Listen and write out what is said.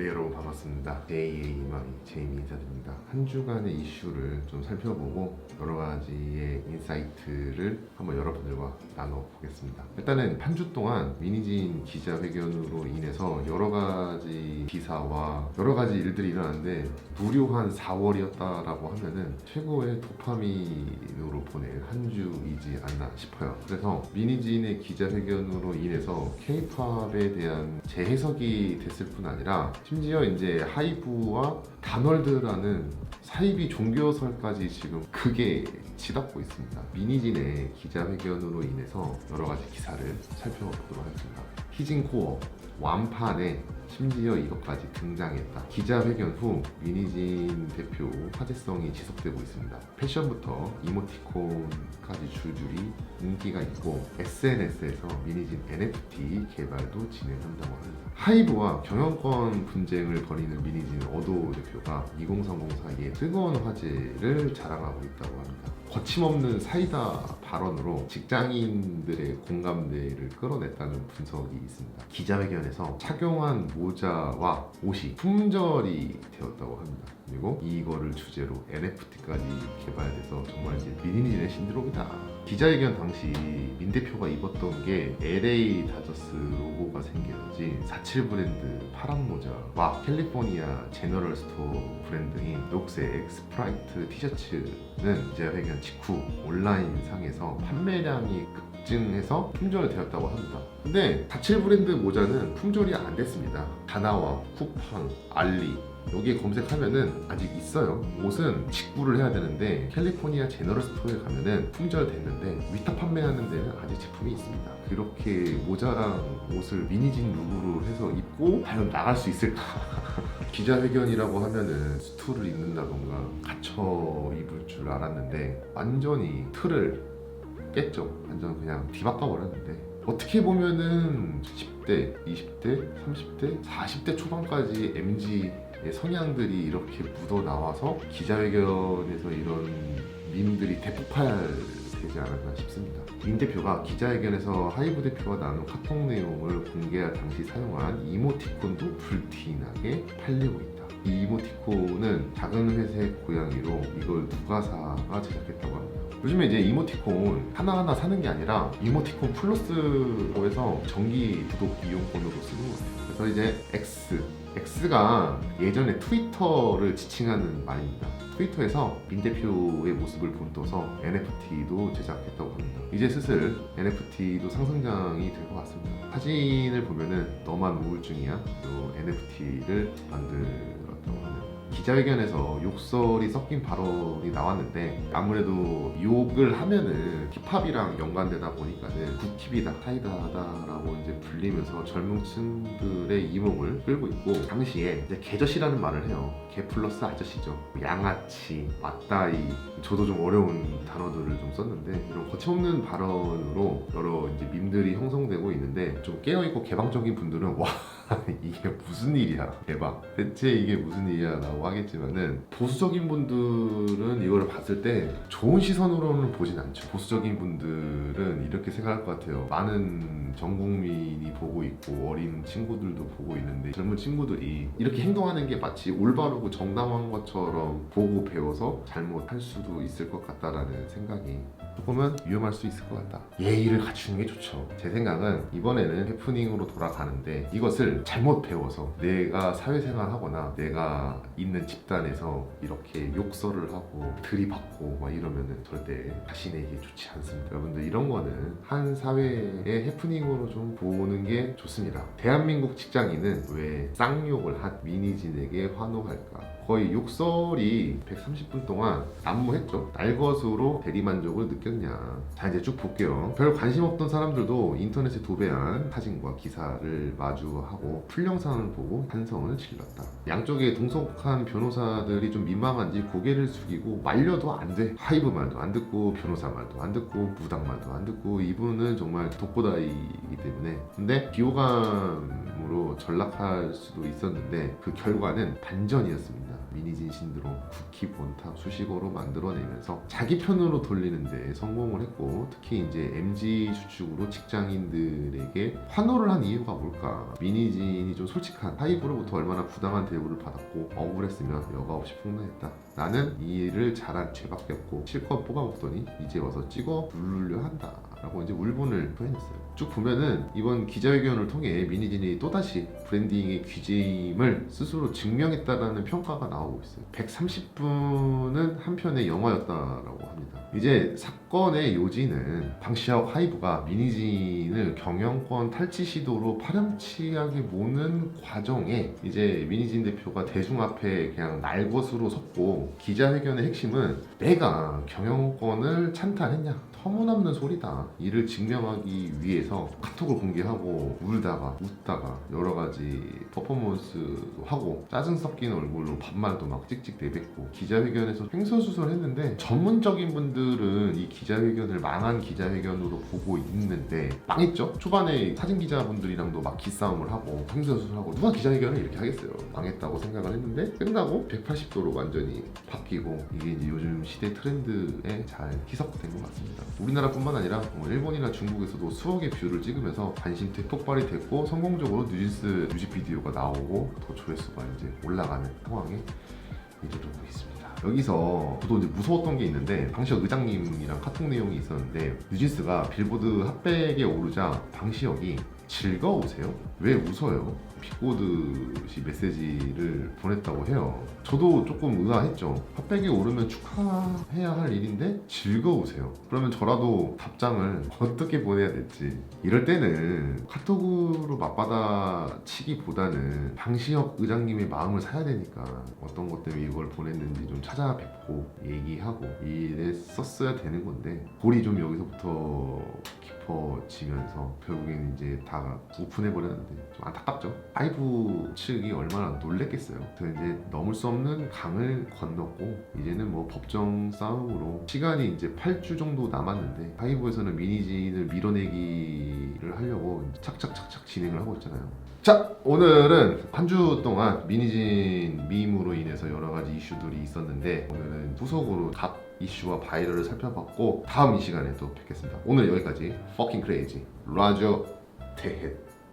네 여러분 반갑습니다. JA 이마이 제이미 인사드립니다. 한 주간의 이슈를 좀 살펴보고 여러 가지의 인사이트를 한번 여러분들과 나눠보겠습니다. 일단은 한 주 동안 미니진 기자회견으로 인해서 여러 가지 기사와 여러 가지 일들이 일어났는데 무료한 4월이었다라고 하면은 최고의 도파민으로 보낼 한 주이지 않나 싶어요. 그래서 미니진의 기자회견으로 인해서 K-팝에 대한 재해석이 됐을 뿐 아니라 심지어 이제 하이브와 단월드라는 사이비 종교설까지 지금 크게 치닫고 있습니다. 미니진의 기자회견으로 인해서 여러 가지 기사를 살펴보도록 하겠습니다. 히진 코어 완판에 심지어 이것까지 등장했다. 기자회견 후 미니진 대표 화제성이 지속되고 있습니다. 패션부터 이모티콘까지 줄줄이 인기가 있고 SNS에서 미니진 NFT 개발도 진행한다고 합니다. 하이브와 경영권 분쟁을 벌이는 미니진 어도 대표가 2030 사이에 뜨거운 화제를 자랑하고 있다고 합니다. 거침없는 사이다 발언으로 직장인들의 공감대를 끌어냈다는 분석이 있습니다. 기자회견에서 착용한 모자와 옷이 품절이 되었다고 합니다. 그리고 이거를 주제로 NFT까지 개발돼서 정말 이제 미니진의 신드롬이다. 기자회견 당시 민 대표가 입었던 게 LA 다저스 로고가 생겨지 47 브랜드 파란 모자와 캘리포니아 제너럴 스토어 브랜드인 녹색 스프라이트 티셔츠는 기자회견 직후 온라인 상에서 판매량이 급증해서 품절되었다고 합니다. 근데 47 브랜드 모자는 품절이 안 됐습니다. 다나와, 쿠팡, 알리 여기에 검색하면은 아직 있어요. 옷은 직구를 해야 되는데 캘리포니아 제너럴 스토어에 가면은 품절됐는데 위탁 판매하는 데는 아직 제품이 있습니다. 그렇게 모자랑 옷을 미니진 룩으로 해서 입고 과연 나갈 수 있을까? 기자회견이라고 하면은 수트를 입는다던가 갖춰 입을 줄 알았는데 완전히 틀을 깼죠. 완전 그냥 뒤바꿔 버렸는데 어떻게 보면은 10대, 20대, 30대, 40대 초반까지 MZ의 성향들이 이렇게 묻어 나와서 기자회견에서 이런 밈들이 대폭발되지 않았나 싶습니다. 민 대표가 기자회견에서 하이브 대표가 나눈 카톡 내용을 공개할 당시 사용한 이모티콘도 불티나게 팔리고 있다. 이 이모티콘은 작은 회색 고양이로 이걸 누가사가 제작했다고 합니다. 요즘에 이제 이모티콘 하나하나 사는 게 아니라 이모티콘 플러스에서 정기 구독 이용권으로 쓰는 것 같아요. 그래서 이제 X, X가 예전에 트위터를 지칭하는 말입니다. 트위터에서 민 대표의 모습을 본떠서 NFT도 제작했다고 합니다. 이제 슬슬 NFT도 상승장이 될 것 같습니다. 사진을 보면은 너만 우울증이야. 또 NFT를 만들었다고 하는 기자회견에서 욕설이 섞인 발언이 나왔는데 아무래도 욕을 하면은 힙합이랑 연관되다 보니까는 굿힙이다 사이다다라고 이제 불리면서 젊은 층들의 이목을 끌고 있고 당시에 이제 개저씨라는 말을 해요. 개 플러스 아저씨죠. 양아치 맞다이. 저도 좀 어려운 단어들을 좀 썼는데 이런 거침없는 발언으로 여러 이제 밈들이 형성되고 있는데 좀 깨어있고 개방적인 분들은 와 이게 무슨 일이야? 대박. 대체 이게 무슨 일이야? 라고 하겠지만은 보수적인 분들은 이걸 봤을 때 좋은 시선으로는 보진 않죠. 보수적인 분들은 이렇게 생각할 것 같아요. 많은 전 국민이 보고 있고 어린 친구들도 보고 있는 데 젊은 친구들이 이렇게 행동하는 게 마치 올바르고 정당한 것처럼 보고 배워서 잘못할 수도 있을 것 같다라는 생각이 조금은 위험할 수 있을 것 같다. 예의를 갖추는 게 좋죠. 제 생각은 이번에는 해프닝으로 돌아가는데 이것을 잘못 배워서 내가 사회생활 하거나 내가 있는 집단에서 이렇게 욕설을 하고 들이받고 막 이러면은 절대 자신에게 좋지 않습니다. 여러분들 이런 거는 한 사회의 해프닝으로 좀 보는 게 좋습니다. 대한민국 직장인은 왜 쌍욕을 한 미니진에게 환호할까? 거의 욕설이 130분 동안 난무했죠. 날것으로 대리만족을 느꼈냐. 자 이제 쭉 볼게요. 별 관심 없던 사람들도 인터넷에 도배한 사진과 기사를 마주하고 풀영상을 보고 한성을 질렀다. 양쪽에 동석한 변호사들이 좀 민망한지 고개를 숙이고 말려도 안 돼. 하이브 말도 안 듣고 변호사 말도 안 듣고 무당 말도 안 듣고 이분은 정말 독고다이기 때문에 근데 비호감으로 전락할 수도 있었는데 그 결과는 반전이었습니다. 미니진 신드롬, 쿠키 본탑 수식어로 만들어내면서 자기 편으로 돌리는데 성공을 했고 특히 이제 MG 수축으로 직장인들에게 환호를 한 이유가 뭘까? 미니진이 좀 솔직한 하이브로부터 얼마나 부당한 대우를 받았고 억울했으면 여과 없이 폭로했다. 나는 이 일을 잘한 죄밖에 없고 실컷 뽑아먹더니 이제 와서 찍어 누르려 한다. 라고 이제 울분을 표현했어요. 쭉 보면은 이번 기자회견을 통해 미니진이 또다시 브랜딩의 귀재임을 스스로 증명했다라는 평가가 나 오고 있어요. 130분은 한 편의 영화였다라고 합니다. 이제 사건의 요지는 방시혁 하이브가 미니진을 경영권 탈취 시도로 파렴치하게 모는 과정에 이제 미니진 대표가 대중 앞에 그냥 날것으로 섰고 기자회견의 핵심은 내가 경영권을 찬탈했냐 터무니없는 소리다 이를 증명하기 위해서 카톡을 공개하고 울다가 웃다가 여러 가지 퍼포먼스도 하고 짜증 섞인 얼굴로 반말 도 막 찍찍 내뱉고 기자회견에서 횡설수설 했는데 전문적인 분들은 이 기자회견을 망한 기자회견으로 보고 있는데 망했죠? 초반에 사진 기자분들이랑도 막 기싸움을 하고 횡설수설하고 누가 기자회견을 이렇게 하겠어요? 망했다고 생각을 했는데 끝나고 180도로 완전히 바뀌고 이게 이제 요즘 시대 트렌드에 잘 희석된 것 같습니다. 우리나라뿐만 아니라 뭐 일본이나 중국에서도 수억의 뷰를 찍으면서 관심 대폭발이 됐고 성공적으로 뉴진스 뮤직비디오가 나오고 더 조회수가 이제 올라가는 상황에 이르르고 있습니다. 여기서 저도 이제 무서웠던 게 있는데 방시혁 의장님이랑 카톡 내용이 있었는데 뉴진스가 빌보드 핫백에 오르자 방시혁이 즐거우세요? 왜 웃어요? 비꼬듯이 메시지를 보냈다고 해요. 저도 조금 의아했죠. 핫백에 오르면 축하해야 할 일인데 즐거우세요. 그러면 저라도 답장을 어떻게 보내야 될지. 이럴 때는 카톡으로 맞받아 치기보다는 방시혁 의장님의 마음을 사야 되니까 어떤 것 때문에 이걸 보냈는지 좀 찾아뵙고 얘기하고 이랬었어야 되는 건데 골이 좀 여기서부터 깊어지면서 결국엔 이제 다 오픈해 버렸는데 좀 안타깝죠. 하이브 측이 얼마나 놀랬겠어요. 그래서 이제 넘을 수 없는 강을 건넜고 이제는 뭐 법정 싸움으로 시간이 이제 8주 정도 남았는데 하이브에서는 미니진을 밀어내기를 하려고 착착착착 진행을 하고 있잖아요. 자 오늘은 한 주 동안 미니진 밈으로 인해서 여러 가지 이슈들이 있었는데 오늘은 후속으로 각 이슈와 바이럴을 살펴봤고 다음 이 시간에 또 뵙겠습니다. 오늘 여기까지 crazy 라저 태 থেকে